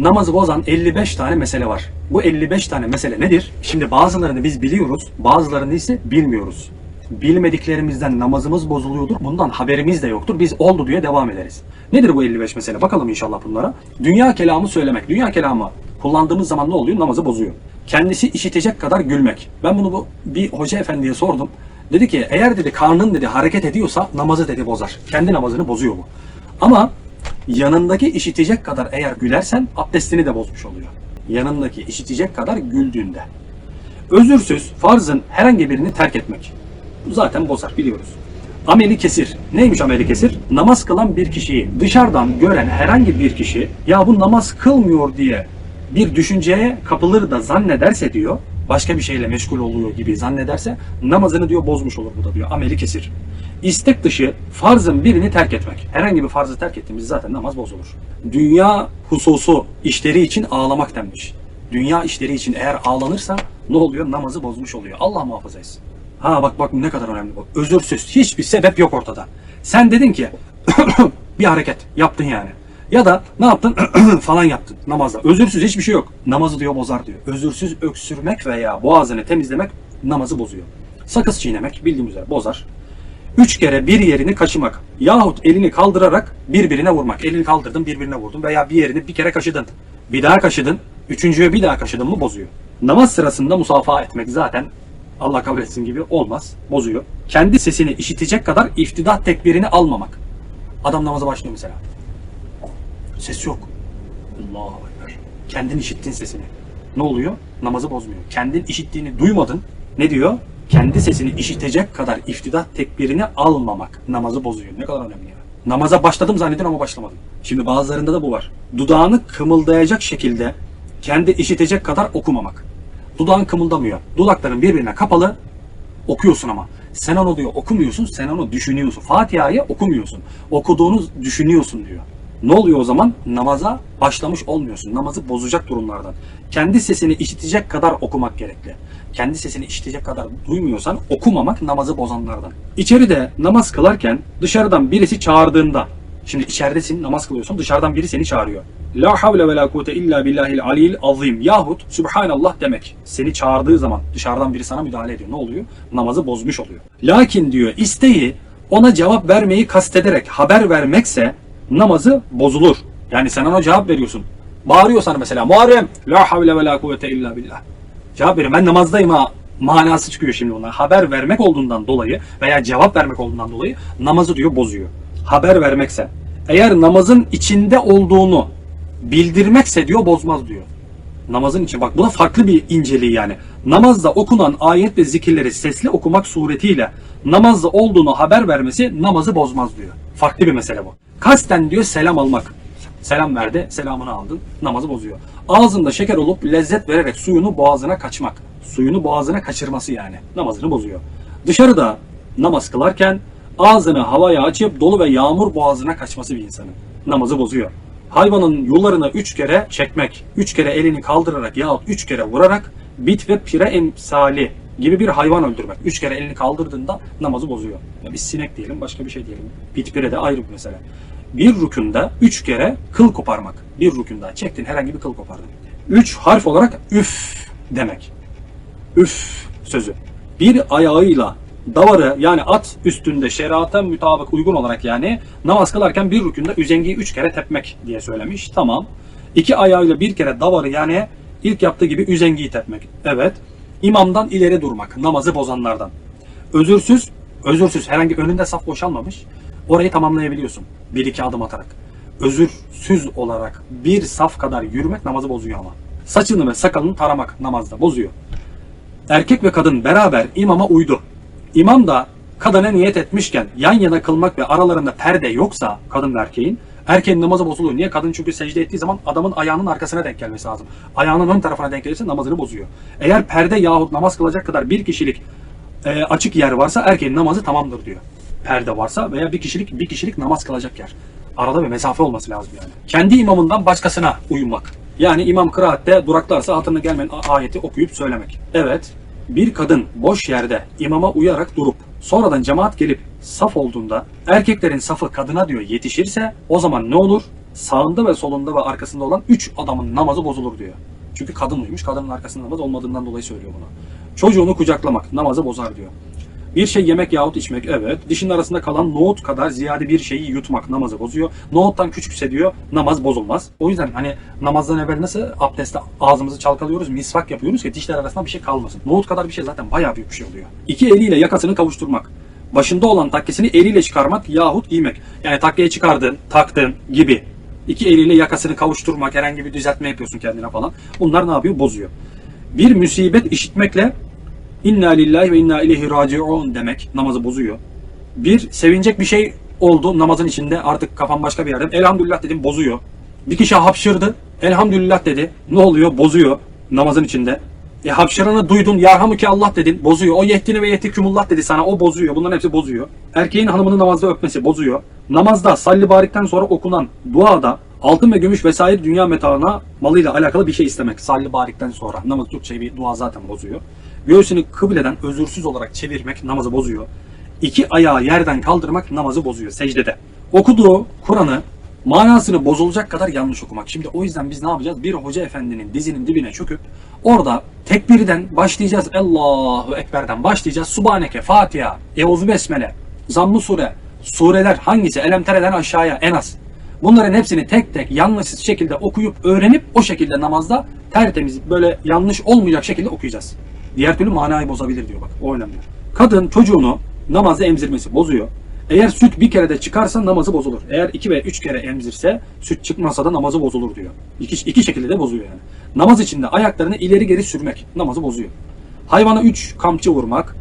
namazı bozan 55 tane mesele var. Bu 55 tane mesele nedir? Şimdi bazılarını biz biliyoruz, bazılarını ise bilmiyoruz. Bilmediklerimizden namazımız bozuluyordur. Bundan haberimiz de yoktur. Biz oldu diye devam ederiz. Nedir bu 55 mesele? Bakalım inşallah bunlara. Dünya kelamı söylemek. Dünya kelamı kullandığımız zaman ne oluyor? Namazı bozuyor. Kendisi işitecek kadar gülmek. Ben bunu bu bir hoca efendiye sordum. Dedi ki eğer dedi karnın dedi hareket ediyorsa namazı dedi bozar. Kendi namazını bozuyor bu. Ama yanındaki işitecek kadar eğer gülersen abdestini de bozmuş oluyor. Yanındaki işitecek kadar güldüğünde. Özürsüz farzın herhangi birini terk etmek. Bu zaten bozar biliyoruz. Ameli kesir. Neymiş ameli kesir? Namaz kılan bir kişiyi dışarıdan gören herhangi bir kişi ya bu namaz kılmıyor diye bir düşünceye kapılır da zannederse diyor başka bir şeyle meşgul oluyor gibi zannederse namazını diyor bozmuş olur bu da diyor. Ameli kesir. İstek dışı farzın birini terk etmek. Herhangi bir farzı terk ettiğimiz zaten namaz bozulur. Dünya hususu işleri için ağlamak denmiş. Dünya işleri için eğer ağlanırsa ne oluyor? Namazı bozmuş oluyor. Allah muhafaza etsin. Ha bak bak ne kadar önemli bu. Özürsüz. Hiçbir sebep yok ortada. Sen dedin ki bir hareket yaptın yani. Ya da ne yaptın falan yaptın namazda. Özürsüz hiçbir şey yok. Namazı diyor bozar diyor. Özürsüz öksürmek veya boğazını temizlemek namazı bozuyor. Sakız çiğnemek bildiğimiz üzere bozar. Üç kere bir yerini kaşımak yahut elini kaldırarak birbirine vurmak. Elini kaldırdın birbirine vurdun veya bir yerini bir kere kaşıdın. Bir daha kaşıdın. Üçüncüye bir daha kaşıdın mı bozuyor. Namaz sırasında musafaha etmek zaten Allah kabul etsin gibi olmaz. Bozuyor. Kendi sesini işitecek kadar iftidat tekbirini almamak. Adam namaza başlıyor mesela. Ses yok. Allahu Ekber. Kendin işittin sesini. Ne oluyor? Namazı bozmuyor. Kendin işittiğini duymadın. Ne diyor? Kendi sesini işitecek kadar iftidat tekbirini almamak namazı bozuyor. Ne kadar önemli ya. Namaza başladım zannedin ama başlamadım. Şimdi bazılarında da bu var. Dudağını kımıldayacak şekilde kendi işitecek kadar okumamak. Dudağın kımıldamıyor. Dudakların birbirine kapalı. Okuyorsun ama. Sen onu diyor okumuyorsun, sen onu düşünüyorsun. Fatiha'yı okumuyorsun. Okuduğunu düşünüyorsun diyor. Ne oluyor o zaman? Namaza başlamış olmuyorsun. Namazı bozacak durumlardan. Kendi sesini işitecek kadar okumak gerekli. Kendi sesini işitecek kadar duymuyorsan okumamak namazı bozanlardan. İçeride namaz kılarken dışarıdan birisi çağırdığında Şimdi içeridesin namaz kılıyorsun dışarıdan biri seni çağırıyor. La havle ve la kuvvete illa billahil aliyil azim yahut Subhanallah demek. Seni çağırdığı zaman dışarıdan biri sana müdahale ediyor. Ne oluyor? Namazı bozmuş oluyor. Lakin diyor isteği ona cevap vermeyi kastederek haber vermekse namazı bozulur. Yani sen ona cevap veriyorsun. Bağırıyor sana mesela Muharrem La havle ve la kuvvete illa billah. Cevap veriyorum ben namazdayım ha manası çıkıyor şimdi ona. Haber vermek olduğundan dolayı veya cevap vermek olduğundan dolayı namazı diyor bozuyor. Haber vermekse. Eğer namazın içinde olduğunu bildirmekse diyor bozmaz diyor. Namazın için bak bu da farklı bir inceliği yani. Namazda okunan ayet ve zikirleri sesli okumak suretiyle namazda olduğunu haber vermesi namazı bozmaz diyor. Farklı bir mesele bu. Kasten diyor selam almak. Selam verdi, selamını aldın, namazı bozuyor. Ağzında şeker olup lezzet vererek suyunu boğazına kaçmak. Suyunu boğazına kaçırması yani. Namazını bozuyor. Dışarıda namaz kılarken ağzını havaya açıp dolu ve yağmur boğazına kaçması bir insanın. Namazı bozuyor. Hayvanın yollarını üç kere çekmek, üç kere elini kaldırarak yahut üç kere vurarak bit ve pire emsali gibi bir hayvan öldürmek. Üç kere elini kaldırdığında namazı bozuyor. Ya biz sinek diyelim, başka bir şey diyelim. Bit pire de ayrı bir mesele. Bir rükünde üç kere kıl koparmak. Bir rükünde çektin herhangi bir kıl kopardın. Üç harf olarak üf demek. Üf sözü. Bir ayağıyla davarı yani at üstünde şerata mutabık uygun olarak yani namaz kılarken bir rükünde üzengiyi üç kere tepmek diye söylemiş. Tamam. İki ayağıyla bir kere davarı yani ilk yaptığı gibi üzengiyi tepmek. Evet. İmamdan ileri durmak. Namazı bozanlardan. Özürsüz, özürsüz herhangi önünde saf boşalmamış. Orayı tamamlayabiliyorsun. Bir iki adım atarak. Özürsüz olarak bir saf kadar yürümek namazı bozuyor ama. Saçını ve sakalını taramak namazda bozuyor. Erkek ve kadın beraber imama uydu. İmam da kadına niyet etmişken yan yana kılmak ve aralarında perde yoksa kadın ve erkeğin erkeğin namazı bozuluyor. Niye? Kadın çünkü secde ettiği zaman adamın ayağının arkasına denk gelmesi lazım. Ayağının ön tarafına denk gelirse namazını bozuyor. Eğer perde yahut namaz kılacak kadar bir kişilik e, açık yer varsa erkeğin namazı tamamdır diyor. Perde varsa veya bir kişilik bir kişilik namaz kılacak yer. Arada bir mesafe olması lazım yani. Kendi imamından başkasına uyumak. Yani imam kıraatte duraklarsa hatırına gelmeyen ayeti okuyup söylemek. Evet, bir kadın boş yerde imama uyarak durup sonradan cemaat gelip saf olduğunda erkeklerin safı kadına diyor yetişirse o zaman ne olur? sağında ve solunda ve arkasında olan 3 adamın namazı bozulur diyor. Çünkü kadın uyumuş. Kadının arkasında namaz olmadığından dolayı söylüyor bunu. Çocuğunu kucaklamak namazı bozar diyor. Bir şey yemek yahut içmek evet. Dişin arasında kalan nohut kadar ziyade bir şeyi yutmak namazı bozuyor. Nohuttan küçükse diyor namaz bozulmaz. O yüzden hani namazdan evvel nasıl abdestte ağzımızı çalkalıyoruz, misvak yapıyoruz ki dişler arasında bir şey kalmasın. Nohut kadar bir şey zaten bayağı büyük bir şey oluyor. İki eliyle yakasını kavuşturmak. Başında olan takkesini eliyle çıkarmak yahut giymek. Yani takkeyi çıkardın, taktın gibi. İki eliyle yakasını kavuşturmak, herhangi bir düzeltme yapıyorsun kendine falan. Bunlar ne yapıyor? Bozuyor. Bir musibet işitmekle İnna lillahi ve inna ileyhi raciun demek namazı bozuyor. Bir sevinecek bir şey oldu namazın içinde artık kafam başka bir yerde. Elhamdülillah dedim bozuyor. Bir kişi hapşırdı. Elhamdülillah dedi. Ne oluyor? Bozuyor namazın içinde. E hapşıranı duydun. Yarhamuki Allah dedin. Bozuyor. O yehtini ve yehtikumullah dedi sana. O bozuyor. Bunların hepsi bozuyor. Erkeğin hanımını namazda öpmesi bozuyor. Namazda salli barikten sonra okunan duada altın ve gümüş vesaire dünya metaına malıyla alakalı bir şey istemek. Salli barikten sonra. Namaz Türkçe bir dua zaten bozuyor. Göğsünü kıbleden özürsüz olarak çevirmek namazı bozuyor. İki ayağı yerden kaldırmak namazı bozuyor secdede. Okuduğu Kur'an'ı manasını bozulacak kadar yanlış okumak. Şimdi o yüzden biz ne yapacağız? Bir hoca efendinin dizinin dibine çöküp orada tekbirden başlayacağız. Allahu Ekber'den başlayacağız. Subhaneke, Fatiha, Euzu Besmele, Zamm-ı Sure, sureler hangisi? Elemtere'den aşağıya en az. Bunların hepsini tek tek yanlışsız şekilde okuyup öğrenip o şekilde namazda tertemiz böyle yanlış olmayacak şekilde okuyacağız. Diğer türlü manayı bozabilir diyor bak. O önemli. Kadın çocuğunu namazda emzirmesi bozuyor. Eğer süt bir kere de çıkarsa namazı bozulur. Eğer iki ve üç kere emzirse süt çıkmasa da namazı bozulur diyor. İki, iki şekilde de bozuyor yani. Namaz içinde ayaklarını ileri geri sürmek namazı bozuyor. Hayvana üç kamçı vurmak,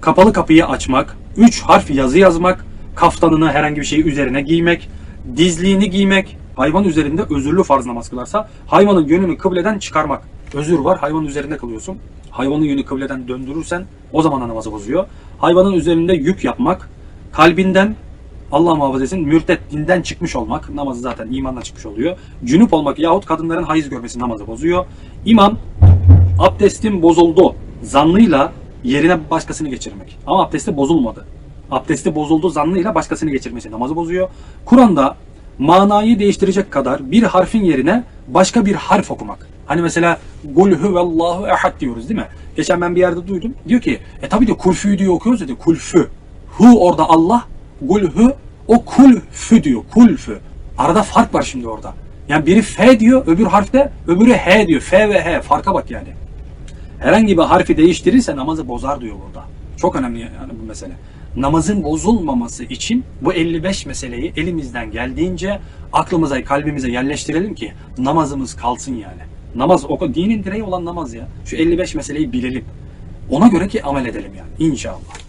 kapalı kapıyı açmak, üç harf yazı yazmak, kaftanını herhangi bir şey üzerine giymek, dizliğini giymek, hayvan üzerinde özürlü farz namaz kılarsa hayvanın yönünü kıbleden çıkarmak. Özür var hayvanın üzerinde kılıyorsun. Hayvanın yönü kıbleden döndürürsen o zaman namazı bozuyor. Hayvanın üzerinde yük yapmak, kalbinden Allah muhafaza etsin mürtet dinden çıkmış olmak namazı zaten imandan çıkmış oluyor. Cünüp olmak yahut kadınların hayız görmesi namazı bozuyor. İmam abdestim bozuldu zannıyla yerine başkasını geçirmek. Ama abdesti bozulmadı. Abdesti bozuldu zannıyla başkasını geçirmesi namazı bozuyor. Kur'an'da manayı değiştirecek kadar bir harfin yerine başka bir harf okumak. Hani mesela Kul huvallahu ehad diyoruz değil mi? Geçen ben bir yerde duydum. Diyor ki e tabi diyor kulfü diyor okuyoruz dedi. Kulfü. Hu orada Allah. Kulhü o kulfü diyor. Kulfü. Arada fark var şimdi orada. Yani biri F diyor öbür harfte öbürü H diyor. F ve H farka bak yani. Herhangi bir harfi değiştirirse namazı bozar diyor burada. Çok önemli yani bu mesele. Namazın bozulmaması için bu 55 meseleyi elimizden geldiğince aklımıza, kalbimize yerleştirelim ki namazımız kalsın yani. Namaz, o dinin direği olan namaz ya. Şu 55 meseleyi bilelim. Ona göre ki amel edelim yani inşallah.